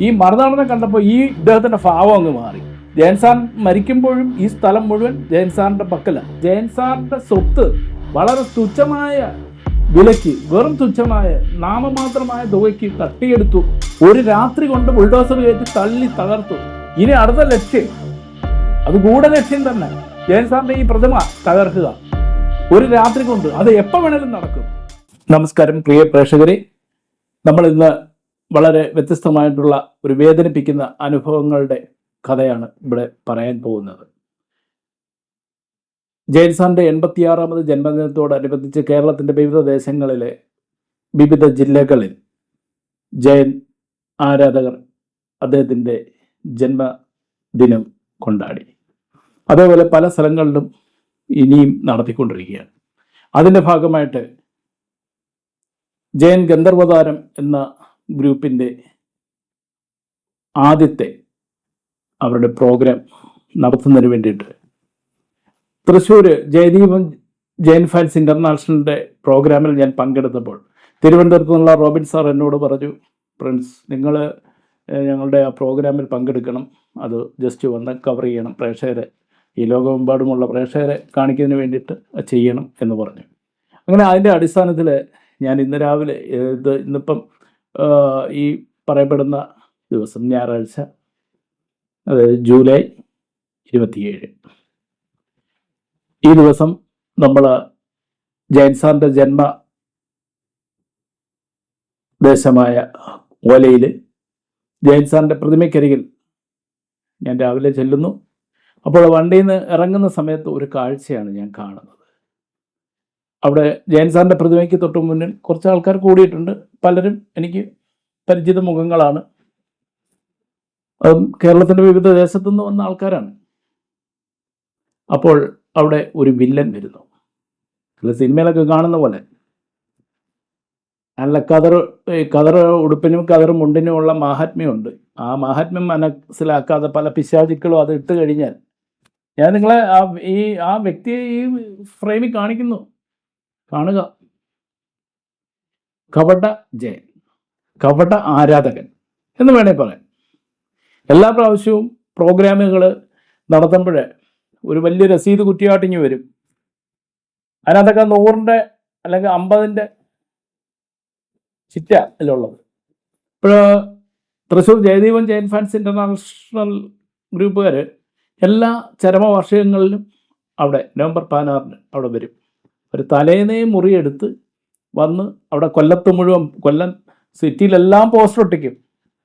ഈ മറുനാടനെ കണ്ടപ്പോൾ ഈ ഇദ്ദേഹത്തിന്റെ ഭാവം അങ്ങ് മാറി. ജയൻ സാർ മരിക്കുമ്പോഴും ഈ സ്ഥലം മുഴുവൻ ജയൻ സാറിന്റെ പക്കലാണ്. സ്വത്ത് വളരെ തുച്ഛമായ വിലയ്ക്ക് വെറും തുച്ഛമായ നാമമാത്രമായ തുകയ്ക്ക് തട്ടിയെടുത്തു. ഒരു രാത്രി കൊണ്ട് ബുൾഡോസർ കയറ്റി തള്ളി തകർത്തു. ഇനി അടുത്ത ലക്ഷ്യം അത് ഗൂഢ ലക്ഷ്യം തന്നെ. ജയൻ സാറിന്റെ ഈ പ്രതിമ തകർക്കുക. ഒരു രാത്രി കൊണ്ട് അത് എപ്പോൾ വേണേലും നടക്കും. നമസ്കാരം പ്രിയ പ്രേക്ഷകരെ. നമ്മൾ ഇന്ന് വളരെ വ്യത്യസ്തമായിട്ടുള്ള ഒരു വേദനിപ്പിക്കുന്ന അനുഭവങ്ങളുടെ കഥയാണ് ഇവിടെ പറയാൻ പോകുന്നത്. ജയൻ സാറിന്റെ എൺപത്തിയാറാമത് ജന്മദിനത്തോടനുബന്ധിച്ച് കേരളത്തിന്റെ വിവിധ ദേശങ്ങളിലെ വിവിധ ജില്ലകളിൽ ജയൻ ആരാധകർ അദ്ദേഹത്തിന്റെ ജന്മദിനം കൊണ്ടാടി. അതേപോലെ പല സ്ഥലങ്ങളിലും ഇനിയും നടത്തിക്കൊണ്ടിരിക്കുകയാണ്. അതിന്റെ ഭാഗമായിട്ട് ജയൻ ഗന്ധർവതാരം എന്ന ഗ്രൂപ്പിന്റെ ആദ്യത്തെ അവരുടെ പ്രോഗ്രാം നടത്തുന്നതിന് വേണ്ടിയിട്ട്. തൃശ്ശൂർ ജയദീപം ജയൻ ഫാൻസ് ഇന്റർനാഷണലിന്റെ പ്രോഗ്രാമിൽ ഞാൻ പങ്കെടുത്തപ്പോൾ തിരുവനന്തപുരത്ത് നിന്നുള്ള റോബിൻ സാർ എന്നോട് പറഞ്ഞു പ്രിൻസ് നിങ്ങൾ ഞങ്ങളുടെ ആ പ്രോഗ്രാമിൽ പങ്കെടുക്കണം. അത് ജസ്റ്റ് വന്ന് കവർ ചെയ്യണം. പ്രേക്ഷകരെ ഈ ലോകമെമ്പാടുമുള്ള പ്രേക്ഷകരെ കാണിക്കുന്നതിന് വേണ്ടിയിട്ട് ചെയ്യണം എന്ന് പറഞ്ഞു. അങ്ങനെ അതിന്റെ അടിസ്ഥാനത്തിൽ ഞാൻ ഇന്ന് രാവിലെ ഇത് ഇന്നിപ്പം ഈ പറയപ്പെടുന്ന ദിവസം ഞായറാഴ്ച അതായത് ജൂലൈ ഇരുപത്തിയേഴ്. ഈ ദിവസം നമ്മൾ ജയൻ സാറിന്റെ ജന്മ ദേശമായ ഓലയിൽ ജയൻ സാറിന്റെ പ്രതിമയ്ക്കരികിൽ ഞാൻ രാവിലെ ചെല്ലുന്നു. അപ്പോൾ വണ്ടിയിൽ നിന്ന് ഇറങ്ങുന്ന സമയത്ത് ഒരു കാഴ്ചയാണ് ഞാൻ കാണുന്നത്. അവിടെ ജയൻ സാറിന്റെ പ്രതിമയ്ക്ക് തൊട്ട് മുന്നിൽ കുറച്ച് ആൾക്കാർ കൂടിയിട്ടുണ്ട്. പലരും എനിക്ക് പരിചിത മുഖങ്ങളാണ്. കേരളത്തിന്റെ വിവിധ ദേശത്തു നിന്ന് വന്ന ആൾക്കാരാണ്. അപ്പോൾ അവിടെ ഒരു വില്ലൻ വരുന്നു. അല്ല സിനിമയിലൊക്കെ കാണുന്ന പോലെ. നല്ല കതർ കതർ ഉടുപ്പിനും കതർ മുണ്ടിനുമുള്ള മാഹാത്മ്യമുണ്ട്. ആ മാഹാത്മ്യം മനസ്സിലാക്കാതെ പല പിശാചുക്കളും അത് ഇട്ട് കഴിഞ്ഞാൽ ഞാൻ നിങ്ങളെ ആ ഈ ആ വ്യക്തിയെ ഈ ഫ്രെയിമിൽ കാണിക്കുന്നു. കാണുക. കപട ജയൻ കപട ആരാധകൻ എന്ന് വേണേൽ പറയാം. എല്ലാ പ്രാവശ്യവും പ്രോഗ്രാമുകൾ നടത്തുമ്പോൾ ഒരു വലിയ രസീത് കുറ്റിയാട്ടിഞ്ഞ് വരും. അതിനകത്തൊക്കെ നൂറിന്റെ അല്ലെങ്കിൽ അമ്പതിന്റെ ചിറ്റ അതിലുള്ളത്. ഇപ്പോൾ തൃശ്ശൂർ ജയദീപൻ ജയൻ ഫാൻസ് ഇന്റർനാഷണൽ ഗ്രൂപ്പുകാർ എല്ലാ ചരമവാർഷികങ്ങളിലും അവിടെ നവംബർ പതിനാറിന് അവിടെ വരും. ഒരു തലേന്നേ മുറിയെടുത്ത് വന്ന് അവിടെ കൊല്ലത്ത് മുഴുവൻ കൊല്ലം സിറ്റിയിലെല്ലാം പോസ്റ്റർ ഒട്ടിക്കും.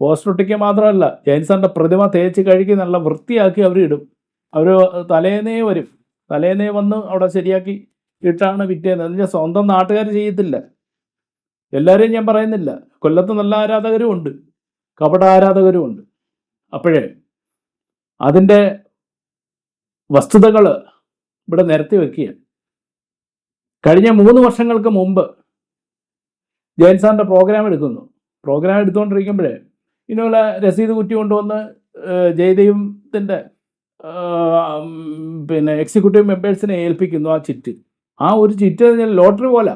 പോസ്റ്റർ ഒട്ടിക്കുക മാത്രമല്ല ജെയിൻസാറിന്റെ പ്രതിമ തേച്ച് കഴുകി നല്ല വൃത്തിയാക്കി അവർ ഇടും. അവർ തലേന്നേ വരും. തലേന്നേ വന്ന് അവിടെ ശരിയാക്കി ഇട്ടാണ് വിറ്റേന്ന്. എന്ന് വെച്ചാൽ സ്വന്തം നാട്ടുകാർ ചെയ്യത്തില്ല. എല്ലാവരെയും ഞാൻ പറയുന്നില്ല. കൊല്ലത്ത് നല്ല ആരാധകരും ഉണ്ട്. കപട ആരാധകരും ഉണ്ട്. അപ്പോഴേ അതിന്റെ വസ്തുതകൾ ഇവിടെ നിരത്തി വെക്കുക കഴിഞ്ഞ മൂന്ന് വർഷങ്ങൾക്ക് മുമ്പ് ജയൻ സാറിന്റെ പ്രോഗ്രാം എടുക്കുന്നു. പ്രോഗ്രാം എടുത്തുകൊണ്ടിരിക്കുമ്പോഴേ ഇതിനുള്ള രസീത് കുറ്റി കൊണ്ടുവന്ന് ജയദേവത്തിന്റെ പിന്നെ എക്സിക്യൂട്ടീവ് മെമ്പേഴ്സിനെ ഏൽപ്പിക്കുന്നു ആ ചിറ്റ്. ആ ഒരു ചിറ്റ് ഞാൻ ലോട്ടറി പോലെ.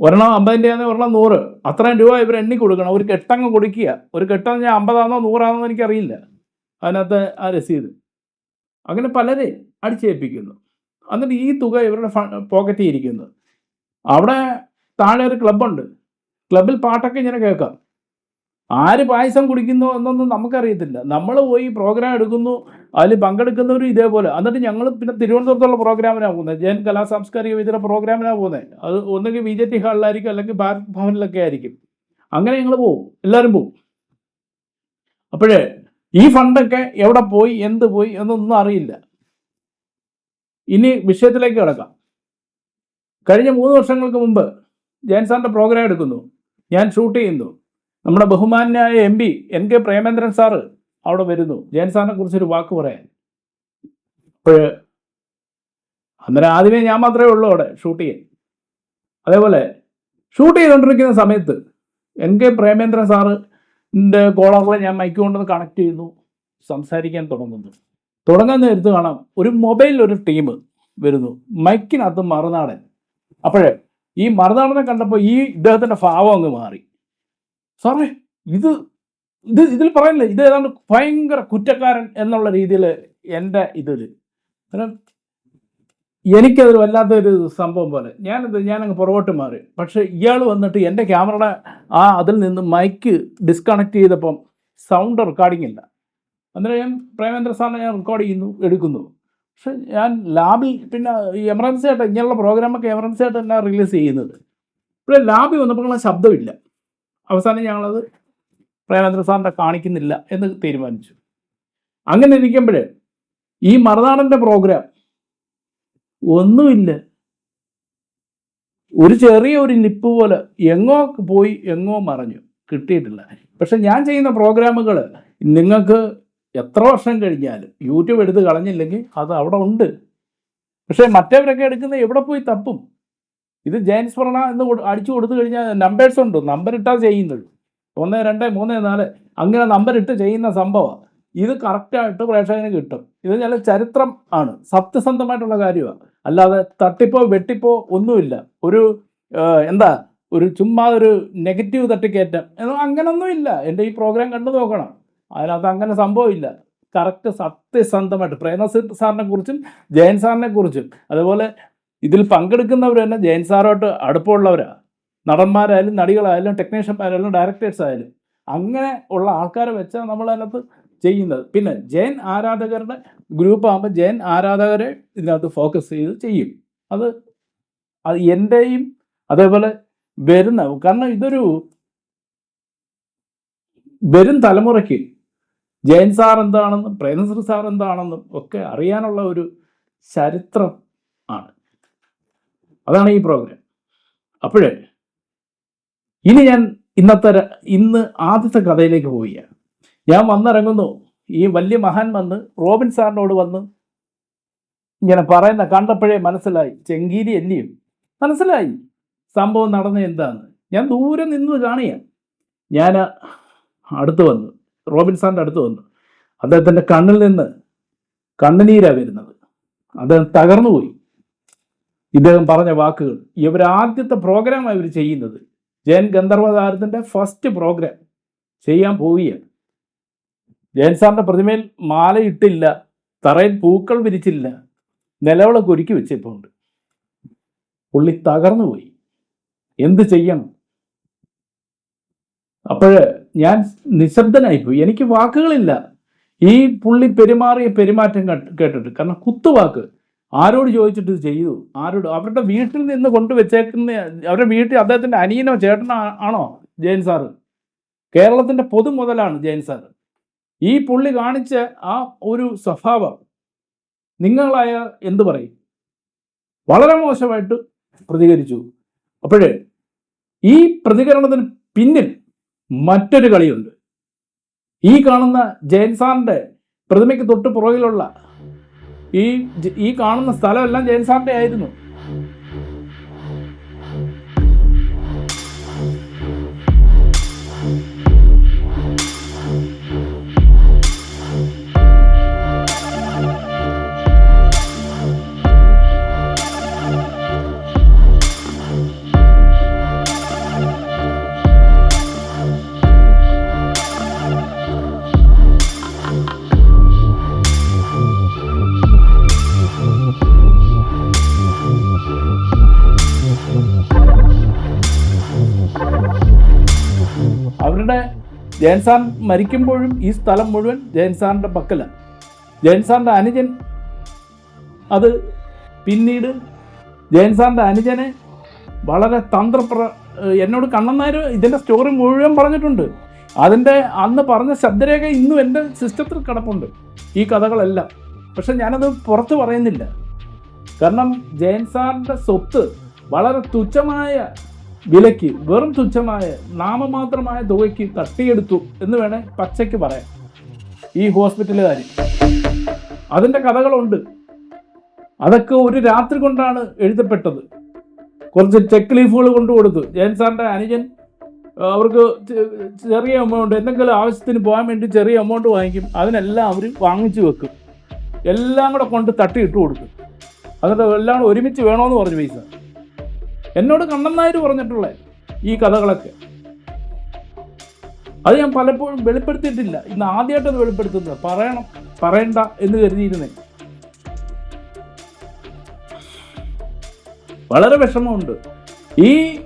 ഒരെണ്ണം അമ്പതിന്റെ ആണെങ്കിൽ ഒരെണ്ണം നൂറ്. അത്രയും രൂപ ഇവർ എണ്ണി കൊടുക്കണം. ഒരു കെട്ടങ്ങ് കൊടുക്കുക. ഒരു കെട്ടം ഞാൻ അമ്പതാണോ നൂറാണോ എന്ന് എനിക്കറിയില്ല. അതിനകത്ത് ആ രസീത്. അങ്ങനെ പലരെ അടിച്ചേൽപ്പിക്കുന്നു. എന്നിട്ട് ഈ തുക ഇവരുടെ പോക്കറ്റിൽ ഇരിക്കുന്നു. അവിടെ താഴെ ഒരു ക്ലബ്ബുണ്ട് ക്ലബിൽ പാട്ടൊക്കെ ഇങ്ങനെ കേൾക്കാം. ആര് പായസം കുടിക്കുന്നു എന്നൊന്നും നമുക്കറിയത്തില്ല. നമ്മൾ പോയി പ്രോഗ്രാം എടുക്കുന്നു അതിൽ പങ്കെടുക്കുന്നവരും ഇതേപോലെ. എന്നിട്ട് ഞങ്ങൾ പിന്നെ തിരുവനന്തപുരത്തുള്ള പ്രോഗ്രാമിനാണ് പോകുന്നത്. ജയൻ കലാ സാംസ്കാരിക വിതര പ്രോഗ്രാമിനാണ് പോകുന്നത്. അത് ഒന്നുകിൽ ബി ജെ ടി ഹാളിലായിരിക്കും അല്ലെങ്കിൽ ഭാരത് ഭവനിലൊക്കെ ആയിരിക്കും. അങ്ങനെ ഞങ്ങൾ പോകും. എല്ലാവരും പോകും. അപ്പോഴേ ഈ ഫണ്ടൊക്കെ എവിടെ പോയി എന്ത് പോയി എന്നൊന്നും അറിയില്ല. ഇനി വിഷയത്തിലേക്ക് കിടക്കാം. കഴിഞ്ഞ മൂന്ന് വർഷങ്ങൾക്ക് മുമ്പ് ജയൻ സാറിന്റെ പ്രോഗ്രാം എടുക്കുന്നു. ഞാൻ ഷൂട്ട് ചെയ്യുന്നു. നമ്മുടെ ബഹുമാന്യായ M P N K Premachandran sir അവിടെ വരുന്നു. ജയൻ സാറിനെ കുറിച്ചൊരു വാക്ക് പറയാൻ. അപ്പോൾ അന്നേരം ആദ്യമേ ഞാൻ മാത്രമേ ഉള്ളൂ അവിടെ ഷൂട്ട് ചെയ്യാൻ. അതേപോലെ ഷൂട്ട് ചെയ്തുകൊണ്ടിരിക്കുന്ന സമയത്ത് എൻ കെ പ്രേമേന്ദ്രൻ സാറിന്റെ കോളറിൽ ഞാൻ മൈക്ക് കൊണ്ടുവന്ന് കണക്ട് ചെയ്യുന്നു സംസാരിക്കാൻ തുടങ്ങുന്നു. തുടങ്ങാൻ നേരത്ത് കാണാം ഒരു മൊബൈലിൽ ഒരു ടീം വരുന്നു. മൈക്കിനകത്ത് മറുനാടൻ. അപ്പോഴേ ഈ മറുനാടനെ കണ്ടപ്പോൾ ഈ ഇദ്ദേഹത്തിന്റെ ഭാവം അങ്ങ് മാറി. സാറേ ഇത് ഇത് ഇതിൽ പറയില്ല ഇത് ഏതാണ്ട് ഭയങ്കര കുറ്റക്കാരൻ എന്നുള്ള രീതിയിൽ എന്റെ ഇതിൽ കാരണം എനിക്കതൊരു വല്ലാത്തൊരു സംഭവം പോലെ. ഞാനത് ഞാനങ്ങ് പുറകോട്ട് മാറി. പക്ഷേ ഇയാൾ വന്നിട്ട് എന്റെ ക്യാമറയുടെ ആ അതിൽ നിന്ന് മൈക്ക് ഡിസ്കണക്ട് ചെയ്തപ്പം സൗണ്ട് റെക്കോർഡിംഗ് ഇല്ല. അന്നേരം ഞാൻ പ്രേമേന്ദ്ര സാറിനെ ഞാൻ റെക്കോർഡ് ചെയ്യുന്നു എടുക്കുന്നു. പക്ഷെ ഞാൻ ലാബിൽ പിന്നെ ഈ എമർജൻസി ആയിട്ട് ഇങ്ങനെയുള്ള പ്രോഗ്രാമൊക്കെ എമർജൻസി ആയിട്ട് തന്നെ റിലീസ് ചെയ്യുന്നത്. പിന്നെ ലാബിൽ വന്നപ്പോൾ ശബ്ദമില്ല. അവസാനം ഞങ്ങളത് പ്രേമേന്ദ്ര സാറിന്റെ കാണിക്കുന്നില്ല എന്ന് തീരുമാനിച്ചു. അങ്ങനെ ഇരിക്കുമ്പോൾ ഈ മറുനാടന്റെ പ്രോഗ്രാം ഒന്നുമില്ല. ഒരു ചെറിയ ഒരു ലിപ്പ് പോലെ എങ്ങോ പോയി എങ്ങോ മറഞ്ഞു. കിട്ടിയിട്ടില്ല. പക്ഷെ ഞാൻ ചെയ്യുന്ന പ്രോഗ്രാമുകൾ നിങ്ങൾക്ക് എത്ര വർഷം കഴിഞ്ഞാലും യൂട്യൂബ് എടുത്ത് കളഞ്ഞില്ലെങ്കിൽ അത് അവിടെ ഉണ്ട്. പക്ഷേ മറ്റവരൊക്കെ എടുക്കുന്ന എവിടെ പോയി തപ്പും? ഇത് ജെയിൻസ് പ്രണ എന്ന് അടിച്ചു കൊടുത്തു കഴിഞ്ഞാൽ നമ്പേഴ്സ് ഉണ്ട്. നമ്പർ ഇട്ടാ ചെയ്യുന്നത് ഒന്ന് രണ്ട് മൂന്ന് നാല്. അങ്ങനെ നമ്പർ ഇട്ട് ചെയ്യുന്ന സംഭവമാണ് ഇത് കറക്റ്റായിട്ട് പ്രേക്ഷകന് കിട്ടും. ഇത് ഞാൻ ചരിത്രം ആണ്. സത്യസന്ധമായിട്ടുള്ള കാര്യമാണ് അല്ലാതെ തട്ടിപ്പോ വെട്ടിപ്പോ ഒന്നുമില്ല. ഒരു എന്താ ഒരു ചുമ്മാ ഒരു നെഗറ്റീവ് തട്ടിക്കയറ്റം അങ്ങനൊന്നും ഇല്ല എന്റെ ഈ പ്രോഗ്രാം കണ്ടു നോക്കണം. അതിനകത്ത് അങ്ങനെ സംഭവമില്ല. കറക്റ്റ് സത്യസന്ധമായിട്ട്. പ്രേമസി സാറിനെ കുറിച്ചും ജയൻ സാറിനെ കുറിച്ചും അതുപോലെ ഇതിൽ പങ്കെടുക്കുന്നവർ തന്നെ ജയൻ സാറുമായിട്ട് അടുപ്പമുള്ളവരാണ് നടന്മാരായാലും നടികളായാലും ടെക്നീഷ്യന്മാരായാലും ഡയറക്ടേഴ്സ് ആയാലും അങ്ങനെ ഉള്ള ആൾക്കാരെ വെച്ചാൽ നമ്മൾ അതിനകത്ത് ചെയ്യുന്നത്. പിന്നെ ജയൻ ആരാധകരുടെ ഗ്രൂപ്പ് ആകുമ്പോൾ ജയൻ ആരാധകരെ ഇതിനകത്ത് ഫോക്കസ് ചെയ്ത് ചെയ്യും. അത് അത് എന്റെയും അതേപോലെ വരുന്ന കാരണം ഇതൊരു വരും തലമുറയ്ക്ക് ജയൻ സാർ എന്താണെന്നും പ്രേമസർ സാർ എന്താണെന്നും ഒക്കെ അറിയാനുള്ള ഒരു ചരിത്രം ആണ്. അതാണ് ഈ പ്രോഗ്രാം അപ്പോഴേ ഇനി ഞാൻ ഇന്നത്തെ ഇന്ന് ആദ്യത്തെ കഥയിലേക്ക് പോവുകയാണ്. ഞാൻ വന്നിറങ്ങുന്നു. ഈ വലിയ മഹാൻ വന്ന് റോബിൻ സാറിനോട് വന്ന് ഇങ്ങനെ പറയുന്ന കണ്ടപ്പോഴേ മനസ്സിലായി. ചെങ്കീരി അല്ലയും? മനസ്സിലായി. സംഭവം നടന്ന എന്താണ് ഞാൻ ദൂരെ നിന്ന് കാണിയ ഞാൻ അടുത്ത് വന്നു. റോബിൻ സാറിന്റെ അടുത്ത് വന്നു. അദ്ദേഹത്തിന്റെ കണ്ണിൽ നിന്ന് കണ്ണുനീരാണ് വരുന്നത്. അദ്ദേഹം തകർന്നുപോയി ഇദ്ദേഹം പറഞ്ഞ വാക്കുകൾ ഇവർ ആദ്യത്തെ പ്രോഗ്രാമാണ് ഇവർ ചെയ്യുന്നത്. ജയൻ ഗന്ധർവതാരത്തിന്റെ ഫസ്റ്റ് പ്രോഗ്രാം ചെയ്യാൻ പോവുകയാണ്. ജയൻ സാറിന്റെ പ്രതിമയിൽ മാലയിട്ടില്ല തറയിൽ പൂക്കൾ വിരിച്ചില്ല നിലവിളക്ക് ഒരുക്കി വെച്ചിട്ടുണ്ട്. പുള്ളി തകർന്നുപോയി എന്ത് ചെയ്യണം? അപ്പോഴ് ഞാൻ നിശബ്ദനായിപ്പോയി. എനിക്ക് വാക്കുകളില്ല. ഈ പുള്ളി പെരുമാറിയ പെരുമാറ്റം കേട്ടിട്ട്. കാരണം കുത്തുവാക്ക്. ആരോട് ചോദിച്ചിട്ട് ചെയ്തു? ആരോട്? അവരുടെ വീട്ടിൽ നിന്ന് കൊണ്ടുവച്ചേക്കുന്ന അവരുടെ വീട്ടിൽ അദ്ദേഹത്തിന്റെ അനിയനോ ചേട്ടനോ ആണോ ജയൻ സാറ്? കേരളത്തിന്റെ പൊതു മുതലാണ് ജയൻ സാറ്. ഈ പുള്ളി കാണിച്ച ആ ഒരു സ്വഭാവം നിങ്ങളായ എന്തു പറയും? വളരെ മോശമായിട്ട് പ്രതികരിച്ചു. അപ്പോഴേ ഈ പ്രതികരണത്തിന് പിന്നിൽ മറ്റൊരു കളിയുണ്ട്. ഈ കാണുന്ന ജയൻ സാറിന്റെ പ്രതിമയ്ക്ക് തൊട്ട് പുറകിലുള്ള ഈ ഈ കാണുന്ന സ്ഥലമെല്ലാം ജയൻ സാറിന്റെ ആയിരുന്നു. ജയൻ സാർ മരിക്കുമ്പോഴും ഈ സ്ഥലം മുഴുവൻ ജയൻ സാറിന്റെ പക്കലാണ് ജയൻ സാറിന്റെ അനുജൻ അത് പിന്നീട് ജയൻ സാറിന്റെ അനുജനെ വളരെ തന്ത്രപ്ര എന്നോട് കണ്ണന്നാർ ഇതിന്റെ സ്റ്റോറി മുഴുവൻ പറഞ്ഞിട്ടുണ്ട്. അതിന്റെ അന്ന് പറഞ്ഞ ശബ്ദരേഖ ഇന്നും എന്റെ സിസ്റ്റത്തിൽ കിടപ്പുണ്ട്. ഈ കഥകളെല്ലാം. പക്ഷെ ഞാനത് പുറത്ത് പറയുന്നില്ല. കാരണം ജയൻ സാറിന്റെ സ്വത്ത് വളരെ തുച്ഛമായ വിലയ്ക്ക് വെറും തുച്ഛമായ നാമമാത്രമായ തുകയ്ക്ക് തട്ടിയെടുത്തു എന്ന് വേണേ പച്ചയ്ക്ക് പറയാം. ഈ ഹോസ്പിറ്റലുകാർ അതിന്റെ കഥകളുണ്ട്. അതൊക്കെ ഒരു രാത്രി കൊണ്ടാണ് എഴുതപ്പെട്ടത്. കുറച്ച് ചെക്ക് ലീഫുകൾ കൊണ്ടു കൊടുത്തു. ജയൻ സാറിന്റെ അനുജൻ അവർക്ക് ചെറിയ എമൗണ്ട് എന്തെങ്കിലും ആവശ്യത്തിന് പോകാൻ വേണ്ടി ചെറിയ എമൗണ്ട് വാങ്ങിക്കും. അതിനെല്ലാം അവർ വാങ്ങിച്ചു വെക്കും. എല്ലാം കൂടെ കൊണ്ട് തട്ടിയിട്ട് കൊടുക്കും. അതുകൊണ്ട് എല്ലാം കൂടെ ഒരുമിച്ച് വേണമെന്ന് പറഞ്ഞു പൈസ. എന്നോട് കണ്ണൻ നായർ പറഞ്ഞിട്ടുള്ള ഈ കഥകളൊക്കെ. അത് ഞാൻ പലപ്പോഴും വെളിപ്പെടുത്തിയിട്ടില്ല. ഇന്ന് ആദ്യമായിട്ടത് വെളിപ്പെടുത്തുന്നത്. പറയണം പറയണ്ട എന്ന് കരുതിയിരുന്നേ. വളരെ വിഷമമുണ്ട്. ഈ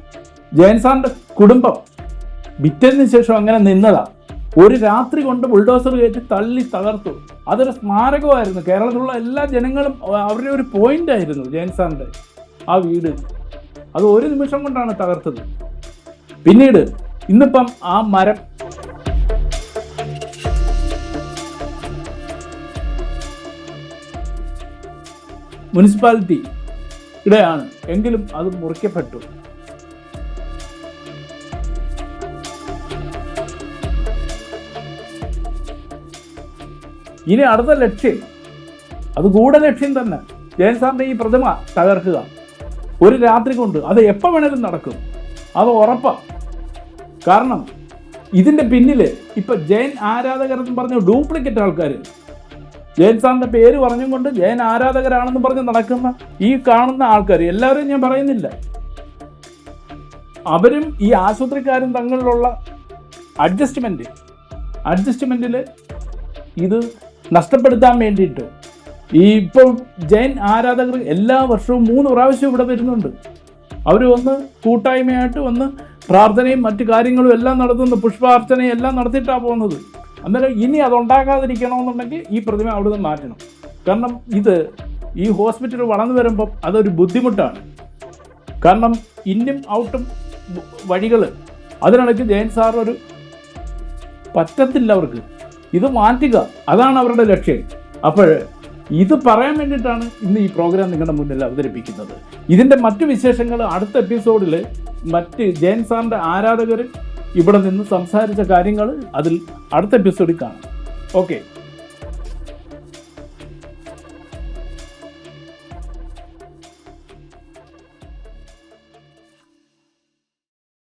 ജയൻസാറിന്റെ കുടുംബം വിറ്റതിന് ശേഷം അങ്ങനെ നിന്നതാ. ഒരു രാത്രി കൊണ്ട് ബുൾഡോസർ കയറ്റി തള്ളി തകർത്തു. അതൊരു സ്മാരകമായിരുന്നു. കേരളത്തിലുള്ള എല്ലാ ജനങ്ങളും അവരുടെ ഒരു പോയിന്റ് ആയിരുന്നു ജയൻസാറിന്റെ ആ വീട്. അത് ഒരു നിമിഷം കൊണ്ടാണ് തകർത്തത്. പിന്നീട് ഇന്നിപ്പം ആ മരം മുനിസിപ്പാലിറ്റി ഇടയാണ് എങ്കിലും അത് മുറിക്കപ്പെട്ടു. ഇനി അടുത്ത ലക്ഷ്യം അത് ഗൂഢലക്ഷ്യം തന്നെ. ജയൻ സാറിന്റെ ഈ പ്രതിമ തകർക്കുക. ഒരു രാത്രി കൊണ്ട് അത് എപ്പോൾ വേണേലും നടക്കും. അത് ഉറപ്പാണ് കാരണം ഇതിന്റെ പിന്നിൽ ഇപ്പം ജയൻ ആരാധകർ എന്ന് പറഞ്ഞ ഡ്യൂപ്ലിക്കേറ്റ് ആൾക്കാർ ജയൻ സാറിന്റെ പേര് പറഞ്ഞും കൊണ്ട് ജയൻ ആരാധകരാണെന്ന് പറഞ്ഞ് നടക്കുന്ന ഈ കാണുന്ന ആൾക്കാർ എല്ലാവരും ഞാൻ പറയുന്നില്ല. അവരും ഈ ആശുപത്രിക്കാരും തങ്ങളിലുള്ള അഡ്ജസ്റ്റ്മെന്റ് അഡ്ജസ്റ്റ്മെന്റിൽ ഇത് നഷ്ടപ്പെടുത്താൻ വേണ്ടിയിട്ട് ഈ ഇപ്പം ജൈൻ ആരാധകർ എല്ലാ വർഷവും മൂന്ന് പ്രാവശ്യം ഇവിടെ വരുന്നുണ്ട്. അവർ വന്ന് കൂട്ടായ്മയായിട്ട് വന്ന് പ്രാർത്ഥനയും മറ്റു കാര്യങ്ങളും എല്ലാം നടത്തുന്നു. പുഷ്പാർച്ചനയും എല്ലാം നടത്തിയിട്ടാണ് പോകുന്നത്. അന്നേരം ഇനി അതുണ്ടാകാതിരിക്കണമെന്നുണ്ടെങ്കിൽ ഈ പ്രതിമ അവിടെ നിന്ന് മാറ്റണം. കാരണം ഇത് ഈ ഹോസ്പിറ്റൽ വളർന്നു വരുമ്പം അതൊരു ബുദ്ധിമുട്ടാണ്. കാരണം ഇന്നും ഔട്ടും വഴികൾ അതിനിടയ്ക്ക് ജയൻ സാർ ഒരു പറ്റത്തില്ല അവർക്ക്. ഇത് മാറ്റുക. അതാണ് അവരുടെ ലക്ഷ്യം. അപ്പോൾ ഇത് പറയാൻ വേണ്ടിയിട്ടാണ് ഇന്ന് ഈ പ്രോഗ്രാം നിങ്ങളുടെ മുന്നിൽ അവതരിപ്പിക്കുന്നത്. ഇതിന്റെ മറ്റു വിശേഷങ്ങൾ അടുത്ത എപ്പിസോഡിൽ മറ്റ് ജയൻ സാറിന്റെ ആരാധകർ ഇവിടെ നിന്ന് സംസാരിച്ച കാര്യങ്ങൾ അതിൽ അടുത്ത എപ്പിസോഡിൽ കാണാം. ഓക്കെ